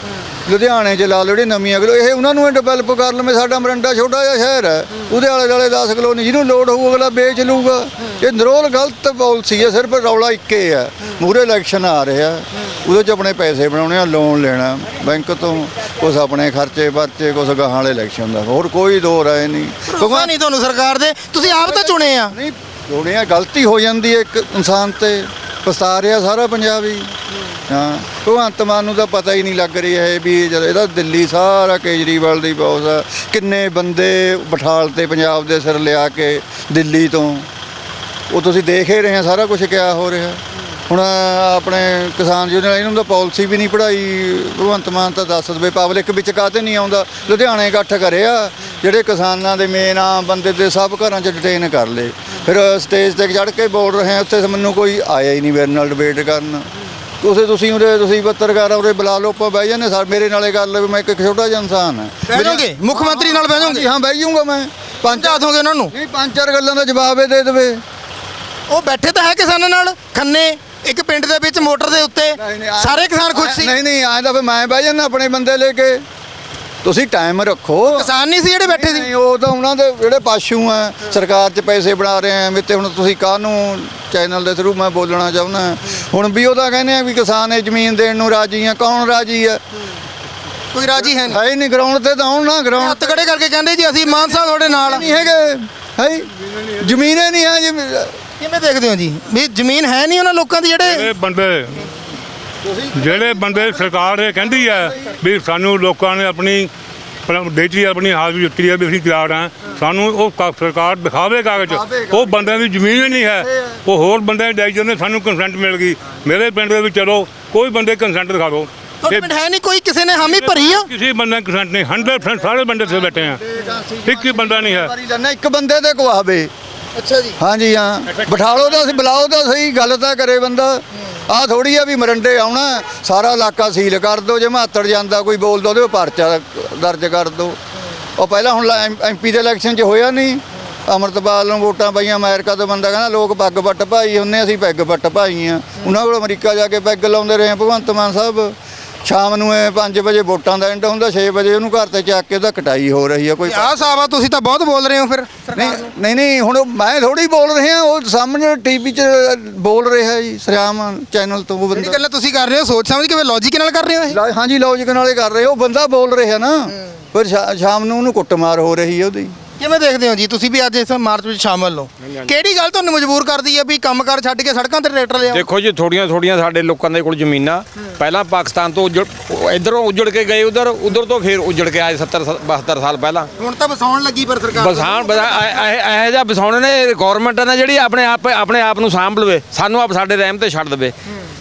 ਲੁਧਿਆਣੇ ਚ ਲਾ ਲਓ ਜਿਹੜੇ ਨਵੀਆਂ ਕਿਲੋ ਇਹ ਉਹਨਾਂ ਨੂੰ ਡਿਵੈਲਪ ਕਰ ਲਵੇਂ ਸਾਡਾ ਮਰੰਡਾ ਛੋਟਾ ਜਿਹਾ ਸ਼ਹਿਰ ਹੈ। ਉਹਦੇ ਆਲੇ ਦੁਆਲੇ 10 ਕਿਲੋ ਨਹੀਂ ਜਿਹਨੂੰ ਲੋਡ ਹੋਊ ਅਗਲਾ ਵੇਚ ਲਊਗਾ। ਇਹ ਨਰੋਲ ਗਲਤ ਪਾਲਿਸੀ ਹੈ ਸਿਰਫ ਰੌਲਾ ਇੱਕੇ ਹੈ। ਮੂਰੇ ਇਲੈਕਸ਼ਨ ਆ ਰਿਹਾ। ਉਹਦੇ ਚ ਆਪਣੇ ਪੈਸੇ ਬਣਾਉਣੇ ਆ ਲੋਨ ਲੈਣਾ। ਬੈਂਕ ਤੋਂ ਕੁਛ ਆਪਣੇ ਖਰਚੇ ਵਰਚੇ ਕੁਛ ਗਾਹਾਂ ਵਾਲੇ ਇਲੈਕਸ਼ਨ ਦਾ। ਹੋਰ ਕੋਈ ਦੋ ਰਾਏ ਨਹੀਂ। ਭਰੋਸਾ ਨਹੀਂ ਤੁਹਾਨੂੰ ਸਰਕਾਰ ਦੇ? ਤੁਸੀਂ ਆਪ ਤਾਂ ਚੁਣੇ ਆ। ਨਹੀਂ ਜੋੜਿਆ ਗਲਤੀ ਹੋ ਜਾਂਦੀ ਹੈ ਇੱਕ ਇਨਸਾਨ ਤੇ। ਪਸਤਾ ਰਿਹਾ ਸਾਰਾ ਪੰਜਾਬ ਹੀ। ਹਾਂ ਭਗਵੰਤ ਮਾਨ ਨੂੰ ਤਾਂ ਪਤਾ ਹੀ ਨਹੀਂ ਲੱਗ ਰਿਹਾ ਹੈ ਵੀ ਇਹ ਜਦ- ਇਹਦਾ ਦਿੱਲੀ ਸਾਰਾ ਕੇਜਰੀਵਾਲ ਦੀ ਬੌਸ ਆ। ਕਿੰਨੇ ਬੰਦੇ ਬਠਾਲ ਤੇ ਪੰਜਾਬ ਦੇ ਸਿਰ ਲਿਆ ਕੇ ਦਿੱਲੀ ਤੋਂ। ਉਹ ਤੁਸੀਂ ਦੇਖ ਹੀ ਰਹੇ ਆ, ਸਾਰਾ ਕੁਝ ਕਿਆ ਹੋ ਰਿਹਾ। ਹੁਣ ਆਪਣੇ ਕਿਸਾਨ ਯੂਨੀਅਨ ਇਹਨਾਂ ਨੂੰ ਤਾਂ ਪਾਲਿਸੀ ਵੀ ਨਹੀਂ ਪੜਾਈ ਭਗਵੰਤ ਮਾਨ ਤਾਂ ਦੱਸ ਦਵੇ, ਪਬਲਿਕ ਵਿੱਚ ਕਾਹਤੇ ਨਹੀਂ ਆਉਂਦਾ। ਲੁਧਿਆਣੇ ਇਕੱਠ ਕਰਿਆ, ਜਿਹੜੇ ਕਿਸਾਨਾਂ ਦੇ ਮੇਨ ਆਮ ਬੰਦੇ ਦੇ ਸਭ ਘਰਾਂ 'ਚ ਡਿਟੇਨ ਕਰ ਲਏ। ਫਿਰ ਸਟੇਜ ਤੇ ਚੜ੍ਹ ਕੇ ਬੋਲ ਰਹੇ ਆ ਉੱਥੇ ਮੈਨੂੰ ਕੋਈ ਆਇਆ ਹੀ ਨਹੀਂ ਮੇਰੇ ਨਾਲ ਡਿਬੇਟ ਕਰਨ। ਤੁਸੀਂ ਤੁਸੀਂ ਉਰੇ ਤੁਸੀਂ ਪੱਤਰਕਾਰ ਆ ਉਰੇ ਬੁਲਾ ਲਓ ਆਪਾਂ ਬਹਿ ਜਾਂਦੇ ਸਰ ਮੇਰੇ ਨਾਲੇ ਕਰ ਲਓ ਮੈਂ ਇੱਕ ਛੋਟਾ ਜਿਹਾ ਇਨਸਾਨ ਹਾਂ। ਬਹਿ ਜਾਓਗੇ? ਮੁੱਖ ਮੰਤਰੀ ਨਾਲ ਬਹਿ ਜਾਓਗੇ? ਹਾਂ ਬਹਿ ਜਾਊਂਗਾ ਮੈਂ। ਪੰਜ ਸਮਝਾ ਦੋਗੇ ਉਹਨਾਂ ਨੂੰ? ਨਹੀਂ ਪੰਜ ਚਾਰ ਗੱਲਾਂ ਦਾ ਜਵਾਬ ਇਹ ਦੇ ਦੇਵੇ। ਉਹ ਬੈਠੇ ਤਾਂ ਹੈ ਕਿਸਾਨਾਂ ਨਾਲ ਖੰਨੇ ਇੱਕ ਪਿੰਡ ਦੇ ਵਿੱਚ ਮੋਟਰ ਦੇ ਉੱਤੇ। ਸਾਰੇ ਕਿਸਾਨ ਖੁਸ਼ ਸੀ। ਨਹੀਂ ਨਹੀਂ ਆਇਆ ਤਾਂ ਫਿਰ ਮੈਂ ਬਹਿ ਜਾਂਦਾ ਆਪਣੇ ਬੰਦੇ ਲੈ ਕੇ। ਤੁਸੀਂ ਟਾਈਮ ਰੱਖੋ। ਕਿਸਾਨ ਨਹੀਂ ਸੀ ਜਿਹੜੇ ਬੈਠੇ ਸੀ? ਨਹੀਂ ਉਹ ਤਾਂ ਉਹਨਾਂ ਦੇ ਜਿਹੜੇ ਪਾਸ਼ੂ ਆ ਸਰਕਾਰ 'ਚ ਪੈਸੇ ਬਣਾ ਰਹੇ ਆ ਤੇ ਹੁਣ ਤੁਸੀਂ ਕਾਹਨੂੰ ਚੈਨਲ ਦੇ ਥਰੂ ਮੈਂ ਬੋਲਣਾ ਚਾਹੁੰਦਾ। ਹੁਣ ਵੀ ਉਹ ਤਾਂ ਕਹਿੰਦੇ ਆ ਵੀ ਕਿਸਾਨ ਇਹ ਜ਼ਮੀਨ ਦੇਣ ਨੂੰ ਰਾਜੀ ਆ ਕੌਣ ਰਾਜੀ ਆ? ਕੋਈ ਰਾਜੀ ਹੈ ਨਹੀਂ। ਹੈ ਨਹੀਂ ਗਰਾਊਂਡ ਤੇ ਤਾਂ ਆਉਣ ਨਾ ਗਰਾਊਂਡ ਹੱਥ ਖੜੇ ਕਰਕੇ ਕਹਿੰਦੇ ਜੀ ਅਸੀਂ ਮਾਨ ਸਾਹਿਬ ਤੁਹਾਡੇ ਨਾਲ। ਨਹੀਂ ਹੈਗੇ ਹੈ ਜ਼ਮੀਨੇ ਨਹੀਂ ਆ ਜਿਵੇਂ ਕਿਵੇਂ ਦੇਖਦੇ ਹੋ ਜੀ? ਵੀ ਜ਼ਮੀਨ ਹੈ ਨਹੀਂ ਉਹਨਾਂ ਲੋਕਾਂ ਦੀ ਜਿਹੜੇ ਇਹ ਬੰਦੇ ਜਿਹੜੇ ਬੰਦੇ ਸਰਕਾਰ ਇਹ ਕਹਿੰਦੀ ਹੈ ਵੀ ਸਾਨੂੰ ਲੋਕਾਂ ਨੇ ਆਪਣੀ ਡੇਟੀ ਆਪਣੀ ਹਾਜ਼ਰੀ ਦਿੱਤੀ ਹੈ ਵੀ ਅਸੀਂ ਤਿਆਰ ਹਾਂ। ਸਾਨੂੰ ਉਹ ਕਾ- ਸਰਕਾਰ ਦਿਖਾਵੇ ਕਾਗਜ਼। ਉਹ ਬੰਦਿਆਂ ਦੀ ਜ਼ਮੀਨ ਹੀ ਨਹੀਂ ਹੈ। ਉਹ ਹੋਰ ਬੰਦੇ ਡਾਈ ਜਾਂਦੇ ਸਾਨੂੰ ਕੰਸੈਂਟ ਮਿਲ ਗਈ। ਮੇਰੇ ਪਿੰਡ ਦੇ ਵਿੱਚ ਚਲੋ ਕੋਈ ਬੰਦੇ ਕੰਸੈਂਟ ਦਿਖਾ ਦਿਓ। ਤੁਹਾਡੇ ਪਿੰਡ ਹੈ ਨਹੀਂ ਕੋਈ? ਕਿਸੇ ਨੇ ਹਾਮੀ ਭਰੀ ਆ? ਕਿਸੇ ਬੰਦੇ ਕੰਸੈਂਟ ਨਹੀਂ। 100% ਸਾਰੇ ਬੰਦੇ ਇੱਥੇ ਬੈਠੇ ਆ। ਇੱਕ ਹੀ ਬੰਦਾ ਨਹੀਂ ਹੈ। ਵਾਰੀ ਲੈਣਾ ਇੱਕ ਬੰਦੇ ਤੇ ਗਵਾਵੇ ਅੱਛਾ ਜੀ। ਹਾਂਜੀ ਹਾਂ। ਬਿਠਾ ਲਓ ਤਾਂ ਅਸੀਂ ਬੁਲਾਓ ਤਾਂ ਸਹੀ। ਗੱਲ ਤਾਂ ਕਰੇ ਬੰਦਾ। ਆ ਥੋੜੀ ਆ ਵੀ ਮਰੰਡੇ ਆਉਣਾ, ਸਾਰਾ ਇਲਾਕਾ ਸੀਲ ਕਰ ਦਿਓ, ਜੇ ਮਾਤੜ ਜਾਂਦਾ ਕੋਈ ਬੋਲਦਾ ਉਹਦੇ ਉੱਪਰ ਪਰਚਾ ਦਰਜ ਕਰ ਦਿਓ। ਉਹ ਪਹਿਲਾਂ ਹੁਣ ਐਮਪੀ ਦੇ ਇਲੈਕਸ਼ਨ 'ਚ ਹੋਇਆ ਨਹੀਂ। ਅਮਰਤਪਾਲ ਨੂੰ ਵੋਟਾਂ ਪਾਈਆਂ, ਅਮਰੀਕਾ ਤੋਂ ਬੰਦਾ ਕਹਿੰਦਾ, ਲੋਕ ਪੱਗ ਪੱਟ ਭਾਈ ਹੁੰਨੇ ਅਸੀਂ ਪੈਗ ਪੱਟ ਭਾਈ ਆ। ਉਹਨਾਂ ਕੋਲ ਅਮਰੀਕਾ ਜਾ ਕੇ ਪੈਗ ਲਾਉਂਦੇ ਰਹੇ ਆ, ਭਗਵੰਤ ਮਾਨ ਸਾਹਿਬ। ਸ਼ਾਮ ਨੂੰ ਇਹ 5 ਵਜੇ ਵੋਟਾਂ ਦਾ ਐਂਡ ਹੁੰਦਾ 6 ਵਜੇ ਉਹਨੂੰ ਘਰ ਤੇ ਚੱਕ ਕੇ ਉਹਦਾ ਕਟਾਈ ਹੋ ਰਹੀ ਆ ਕੋਈ ਆਹ ਸਾਹਿਬ ਆ ਤੁਸੀਂ ਤਾਂ ਬਹੁਤ ਬੋਲ ਰਹੇ ਹੋ ਫਿਰ ਨਹੀਂ ਨਹੀਂ ਨਹੀਂ ਹੁਣ ਮੈਂ ਥੋੜੀ ਬੋਲ ਰਿਹਾ ਉਹ ਸਾਹਮਣੇ ਟੀਵੀ 'ਚ ਬੋਲ ਰਿਹਾ ਜੀ ਸਰਿਆਮ ਚੈਨਲ ਤੋਂ ਉਹ ਜਿਹੜੀ ਬੰਦਾ। ਗੱਲਾਂ ਤੁਸੀਂ ਕਰ ਰਹੇ ਹੋ ਸੋਚ ਸਮਝ ਕੇ ਲੌਜੀਕ ਨਾਲ ਕਰ ਰਹੇ ਹੋ ਇਹ? ਲਾ- ਹਾਂਜੀ ਲੌਜਿਕ ਨਾਲੇ ਕਰ ਰਹੇ ਉਹ ਬੰਦਾ ਬੋਲ ਰਿਹਾ ਨਾ ਫਿਰ ਸ਼ਾ- ਸ਼ਾਮ ਨੂੰ ਉਹਨੂੰ ਕੁੱਟਮਾਰ ਹੋ ਰਹੀ ਹੈ ਉਹਦੀ। ਕਿਵੇਂ ਦੇਖਦੇ ਹੋ ਜੀ? ਤੁਸੀਂ ਵੀ ਅੱਜ ਇਸ ਮਾਰਚ ਵਿੱਚ ਸ਼ਾਮਲ ਹੋ। ਕਿਹੜੀ ਗੱਲ ਤੁਹਾਨੂੰ ਮਜਬੂਰ ਕਰਦੀ ਹੈ ਵੀ ਕੰਮਕਾਰ ਛੱਡ ਕੇ ਸੜਕਾਂ ਤੇ ਟਰੈਕਟਰ ਲਿਆਓ? ਦੇਖੋ ਜੀ ਥੋੜੀਆਂ ਥੋੜੀਆਂ ਸਾਡੇ ਲੋਕਾਂ ਦੇ ਕੋਲ ਜ਼ਮੀਨਾਂ। ਪਹਿਲਾਂ ਪਾਕਿਸਤਾਨ ਤੋਂ ਉਜੜ ਇਧਰੋਂ ਉਜੜ ਕੇ ਗਏ ਉਧਰ ਉਧਰ ਤੋਂ ਫਿਰ ਉਜੜ ਕੇ ਆਏ 70 72 ਸਾਲ ਪਹਿਲਾਂ। ਹੁਣ ਤਾਂ ਵਸਾਉਣ ਲੱਗੀ ਪਰ ਸਰਕਾਰ ਬਸਾਣ ਇਹ ਜਿਹਾ ਬਸਾਉਣੇ ਨੇ ਗਵਰਨਮੈਂਟ ਨੇ ਜਿਹੜੀ ਆਪਣੇ ਆਪ ਆਪਣੇ ਆਪ ਨੂੰ ਸਾਂਭ ਲਵੇ ਸਾਨੂੰ ਆਪ ਸਾਡੇ ਰਹਿਮ ਤੇ ਛੱਡ ਦੇਵੇ।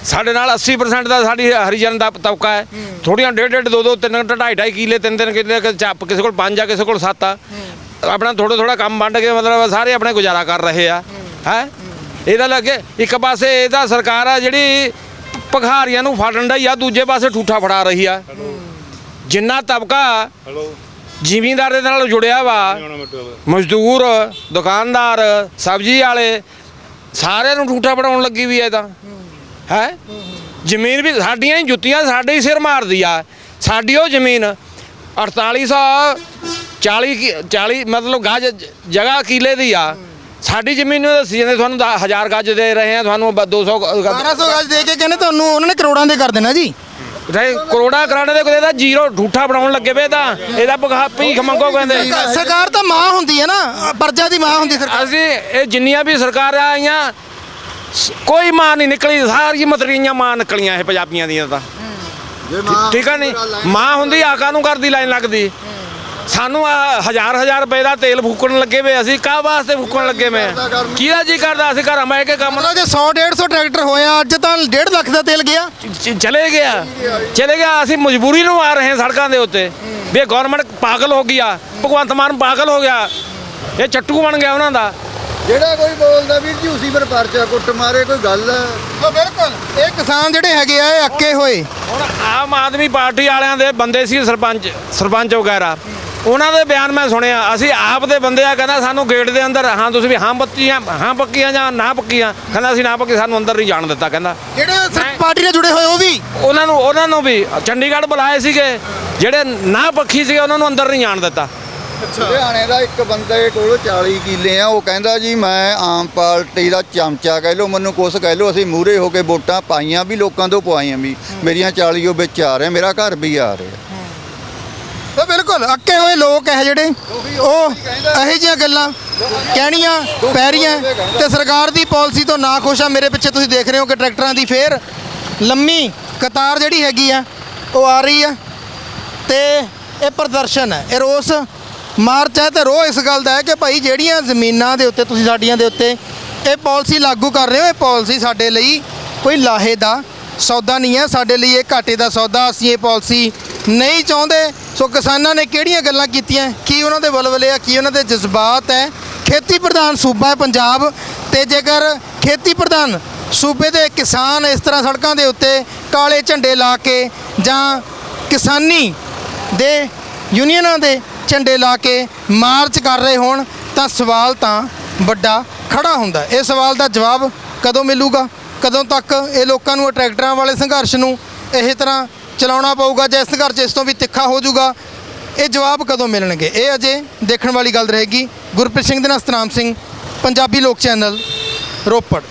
ਸਾਡੇ ਨਾਲ 80% ਦਾ ਸਾਡੀ ਹਰੀਜਨ ਦਾ ਤਬਕਾ ਹੈ। ਥੋੜੀਆਂ ਡੇਢ ਡੇਢ ਦੋ ਦੋ ਤਿੰਨ ਢਾਈ ਢਾਈ ਕਿੱਲੇ ਤਿੰਨ ਤਿੰਨ ਕਿੱਲੇ ਚੱਪ ਕਿਸੇ ਕੋਲ ਪੰਜ ਆ ਕਿਸੇ ਕੋਲ ਸੱਤ ਆ। ਆਪਣਾ ਥੋੜਾ ਥੋੜਾ ਕੰਮ ਵੰਡ ਕੇ ਮਤਲਬ ਸਾਰੇ ਆਪਣੇ ਗੁਜ਼ਾਰਾ ਕਰ ਰਹੇ ਆ ਹੈ? ਇਹਦਾ ਲੱਗੇ ਇੱਕ ਪਾਸੇ ਇਹਦਾ ਸਰਕਾਰ ਆ ਜਿਹੜੀ ਭਖਾਰੀਆਂ ਨੂੰ ਫੜਨ ਦਾ ਹੀ ਆ ਦੂਜੇ ਪਾਸੇ ਠੂਠਾ ਫੜਾ ਰਹੀ ਆ। ਜਿੰਨਾ ਤਬਕਾ ਜ਼ਿਮੀਂਦਾਰ ਦੇ ਨਾਲ ਜੁੜਿਆ ਵਾ ਮਜ਼ਦੂਰ ਦੁਕਾਨਦਾਰ ਸਬਜ਼ੀ ਵਾਲੇ ਸਾਰਿਆਂ ਨੂੰ ਠੂਠਾ ਪੜਾਉਣ ਲੱਗੀ ਵੀ ਐ ਤਾਂ। ਹੈ? ਜ਼ਮੀਨ ਵੀ ਸਾਡੀਆਂ ਹੀ ਜੁੱਤੀਆਂ ਸਾਡੇ ਹੀ ਸਿਰ ਮਾਰਦੀ ਆ। ਸਾਡੀ ਉਹ ਜ਼ਮੀਨ 4800 40 ਕੀ- 40 ਮਤਲਬ ਗਜ ਜਗ੍ਹਾ ਕਿਲੇ ਦੀ ਆ। ਸਾਡੀ ਜ਼ਮੀਨ ਨੂੰ ਦੱਸੀ ਜਾਂਦੇ ਤੁਹਾਨੂੰ 1000 ਗਜ ਦੇ ਰਹੇ ਆ ਤੁਹਾਨੂੰ ਬ- 200 ਗ- 1200 ਗਜ ਦੇ ਕੇ ਕਹਿੰਦੇ ਤੁਹਾਨੂੰ ਉਹਨਾਂ ਨੇ ਕਰੋੜਾਂ ਦੇ ਕਰ ਦੇਣਾ ਜੀ। ਨਹੀਂ, ਕਰੋੜਾਂ ਕਰਾਣੇ ਦੇ ਕੋਈ ਇਹਦਾ ਜ਼ੀਰੋ ਠੂਠਾ ਬਣਾਉਣ ਲੱਗੇ ਵੇ ਤਾਂ ਇਹਦਾ ਭਗਾ- ਭੀਖ ਮੰਗੋ ਕਹਿੰਦੇ ਸਰਕਾਰ- ਸਰਕਾਰ ਤਾਂ ਮਾਂ ਹੁੰਦੀ ਹੈ ਨਾ ਪਰਜਾ ਦੀ ਮਾਂ ਹੁੰਦੀ ਸਰਕਾਰ। ਅਸੀਂ ਇਹ ਜਿੰਨੀਆਂ ਵੀ ਸਰਕਾਰਾਂ ਆਈਆਂ ਸ- ਕੋਈ ਮਾਂ ਨਹੀਂ ਨਿਕਲੀ ਸਾਰੀ ਮਤਰੀਆਂ ਮਾਂ ਨਿਕਲੀਆਂ ਇਹ ਪੰਜਾਬੀਆਂ ਦੀਆਂ ਤਾਂ। ਠੀਕ ਆ ਨਹੀਂ? ਮਾਂ ਹੁੰਦੀ ਆਕਾ ਨੂੰ ਕਰਦੀ ਲਾਈਨ ਲੱਗਦੀ। ਸਾਨੂੰ ਆ ਹਜ਼ਾਰ ਹਜ਼ਾਰ ਰੁਪਏ ਦਾ ਤੇਲ ਫੂਕਣ ਲੱਗੇ ਵੇ ਅਸੀਂ ਕਾਹ ਵਾਸਤੇ ਫੂਕਣ ਲੱਗੇ ਵੇ? ਕਿਹਦਾ ਜੀ ਕਰਦਾ ਅਸੀਂ ਘਰਾਂ ਬਹਿ ਕੇ ਕੰਮ? ਮਤਲਬ ਜੇ 100 150 ਟਰੈਕਟਰ ਹੋਇਆ ਅੱਜ ਤਾਂ 1.5 ਲੱਖ ਦਾ ਤੇਲ ਗਿਆ। ਚ- ਚਲੇ ਗਿਆ। ਚਲੇ ਗਿਆ ਅਸੀਂ ਮਜਬੂਰੀ ਨੂੰ ਆ ਰਹੇ ਹਾਂ ਸੜਕਾਂ ਦੇ ਉੱਤੇ। ਵੀ ਇਹ ਗਵਰਨਮੈਂਟ ਪਾਗਲ ਹੋ ਗਈ ਆ ਭਗਵੰਤ ਮਾਨ ਪਾਗਲ ਹੋ ਗਿਆ। ਇਹ ਚੱਟੂ ਬਣ ਗਿਆ ਉਹਨਾਂ ਦਾ। ਜਿਹੜਾ ਕੋਈ ਬੋਲਦਾ ਵੀਰ ਜੀ ਉਸੇ ਪਰ ਪਰਚਾ ਕੁੱਟ ਮਾਰੇ ਕੋਈ ਗੱਲ ਹੈ ਹਾਂ ਬਿਲਕੁਲ ਇਹ ਕਿਸਾਨ ਜਿਹੜੇ ਹੈਗੇ ਆ ਇਹ ਅੱਕੇ ਹੋਏ। ਹੁਣ ਆਮ ਆਦਮੀ ਪਾਰਟੀ ਵਾਲਿਆਂ ਦੇ ਬੰਦੇ ਸੀ ਸਰਪੰਚ ਸਰਪੰਚ ਵਗੈਰਾ। ਉਹਨਾਂ ਦੇ ਬਿਆਨ ਮੈਂ ਸੁਣਿਆ। ਅਸੀਂ ਆਪ ਦੇ ਬੰਦੇ ਆ ਕਹਿੰਦਾ ਸਾਨੂੰ ਗੇਟ ਦੇ ਅੰਦਰ ਹਾਂ ਤੁਸੀਂ ਵੀ ਹਾਂ ਬੱਤੀਆਂ ਹਾਂ ਪੱਕੀਆਂ ਜਾਂ ਨਾ ਪੱਕੀਆਂ ਕਹਿੰਦਾ ਅਸੀਂ ਨਾ ਪੱਕੀ ਸਾਨੂੰ ਅੰਦਰ ਨਹੀਂ ਜਾਣ ਦਿੱਤਾ ਕਹਿੰਦਾ। ਜਿਹੜੇ ਸਰ- ਪਾਰਟੀ ਨਾਲ ਜੁੜੇ ਹੋਏ ਉਹ ਵੀ? ਉਹਨਾਂ ਨੂੰ ਉਹਨਾਂ ਨੂੰ ਵੀ ਚੰਡੀਗੜ੍ਹ ਬੁਲਾਏ ਸੀਗੇ ਜਿਹੜੇ ਨਾ ਪੱਖੀ ਸੀਗੇ ਉਹਨਾਂ ਨੂੰ ਅੰਦਰ ਨਹੀਂ ਜਾਣ ਦਿੱਤਾ। ਲੁਧਿਆਣੇ ਦਾ ਇੱਕ ਬੰਦੇ ਕੋਲ 40 ਕਿੱਲੇ ਆ ਉਹ ਕਹਿੰਦਾ ਜੀ ਮੈਂ ਆਮ ਪਾਰਟੀ ਦਾ ਚਮਚਾ ਕਹਿ ਲਓ ਮੈਨੂੰ ਕੁਛ ਕਹਿ ਲਓ ਅਸੀਂ ਮੂਹਰੇ ਹੋ ਕੇ ਵੋਟਾਂ ਪਾਈਆਂ ਵੀ ਲੋਕਾਂ ਤੋਂ ਪਵਾਈਆਂ ਵੀ। ਮੇਰੀਆਂ 40 ਉਹ ਵਿੱਚ ਆ ਰਹੇ ਮੇਰਾ ਘਰ ਵੀ ਆ ਰਿਹਾ। ਤਾਂ ਬਿਲਕੁਲ, ਅੱਕੇ ਹੋਏ ਲੋਕ ਹੈ ਜਿਹੜੇ, ਉਹ ਇਹੋ ਜਿਹੀਆਂ ਗੱਲਾਂ ਕਹਿਣੀਆਂ ਪੈ ਰਹੀਆਂ ਤੇ ਸਰਕਾਰ ਦੀ ਪਾਲਿਸੀ ਤੋਂ ਨਾ ਖੁਸ਼ ਆ। ਮੇਰੇ ਪਿੱਛੇ ਤੁਸੀਂ ਦੇਖ ਰਹੇ ਹੋ ਕਿ ਟਰੈਕਟਰਾਂ ਦੀ ਫੇਰ ਲੰਮੀ ਕਤਾਰ ਜਿਹੜੀ ਹੈਗੀ ਆ, ਉਹ ਆ ਰਹੀ ਆ ਤੇ ਇਹ ਪ੍ਰਦਰਸ਼ਨ ਹੈ, ਇਹ ਰੋਸ ਮਾਰਚ ਹੈ ਤੇ ਰੋ ਇਸ ਗੱਲ ਦਾ ਹੈ ਕਿ ਭਾਈ ਜਿਹੜੀਆਂ ਜ਼ਮੀਨਾਂ ਦੇ ਉੱਤੇ ਤੁਸੀਂ ਸਾਡੀਆਂ ਦੇ ਉੱਤੇ ਇਹ ਪਾਲਿਸੀ ਲਾਗੂ ਕਰ ਰਹੇ ਹੋ, ਇਹ ਪਾਲਿਸੀ ਸਾਡੇ ਲਈ ਕੋਈ ਲਾਹੇ ਦਾ ਸੌਦਾ ਨਹੀਂ ਹੈ, ਸਾਡੇ ਲਈ ਇਹ ਘਾਟੇ ਦਾ ਸੌਦਾ, ਅਸੀਂ ਇਹ ਪਾਲਿਸੀ ਨਹੀਂ ਚਾਹੁੰਦੇ, ਸੋ ਕਿਸਾਨਾਂ ਨੇ ਕਿਹੜੀਆਂ ਗੱਲਾਂ ਕੀਤੀਆਂ? ਕੀ ਉਹਨਾਂ ਦੇ ਬਲਬਲੇ ਆ? ਕੀ ਉਹਨਾਂ ਦੇ ਜਜ਼ਬਾਤ ਹੈ? ਖੇਤੀ ਪ੍ਰਧਾਨ ਸੂਬਾ ਹੈ ਪੰਜਾਬ ਤੇ ਜੇਕਰ ਖੇਤੀ ਪ੍ਰਧਾਨ ਸੂਬੇ ਦੇ ਕਿਸਾਨ ਇਸ ਤਰ੍ਹਾਂ ਸੜਕਾਂ ਦੇ ਉੱਤੇ ਕਾਲੇ ਝੰਡੇ ਲਾ ਕੇ ਜਾਂ ਕਿਸਾਨੀ ਦੇ ਯੂਨੀਅਨਾਂ ਦੇ ਝੰਡੇ ਲਾ ਕੇ ਮਾਰਚ ਕਰ ਰਹੇ ਹੋਣ, ਤਾਂ ਸਵਾਲ ਤਾਂ ਵੱਡਾ ਖੜਾ ਹੁੰਦਾ ਇਹ ਸਵਾਲ ਦਾ ਜਵਾਬ ਕਦੋਂ ਮਿਲੂਗਾ? ਕਦੋਂ ਤੱਕ ਇਹ ਲੋਕਾਂ ਨੂੰ ਟਰੈਕਟਰਾਂ ਵਾਲੇ ਸੰਘਰਸ਼ ਨੂੰ ਇਹ ਤਰ੍ਹਾਂ ਚਲਾਉਣਾ ਪਊਗਾ ਜਾਂ ਇਹ ਸੰਘਰਸ਼ ਇਸ ਤੋਂ ਵੀ ਤਿੱਖਾ ਹੋ ਜਾਊਗਾ। ਇਹ ਜਵਾਬ ਕਦੋਂ ਮਿਲਣਗੇ? ਇਹ ਅਜੇ ਦੇਖਣ ਵਾਲੀ ਗੱਲ ਰਹੇਗੀ। ਗੁਰਪ੍ਰੀਤ ਸਿੰਘ ਦੇ ਨਾਲ ਸਤਨਾਮ ਸਿੰਘ, ਪੰਜਾਬੀ ਲੋਕ ਚੈਨਲ, ਰੋਪੜ।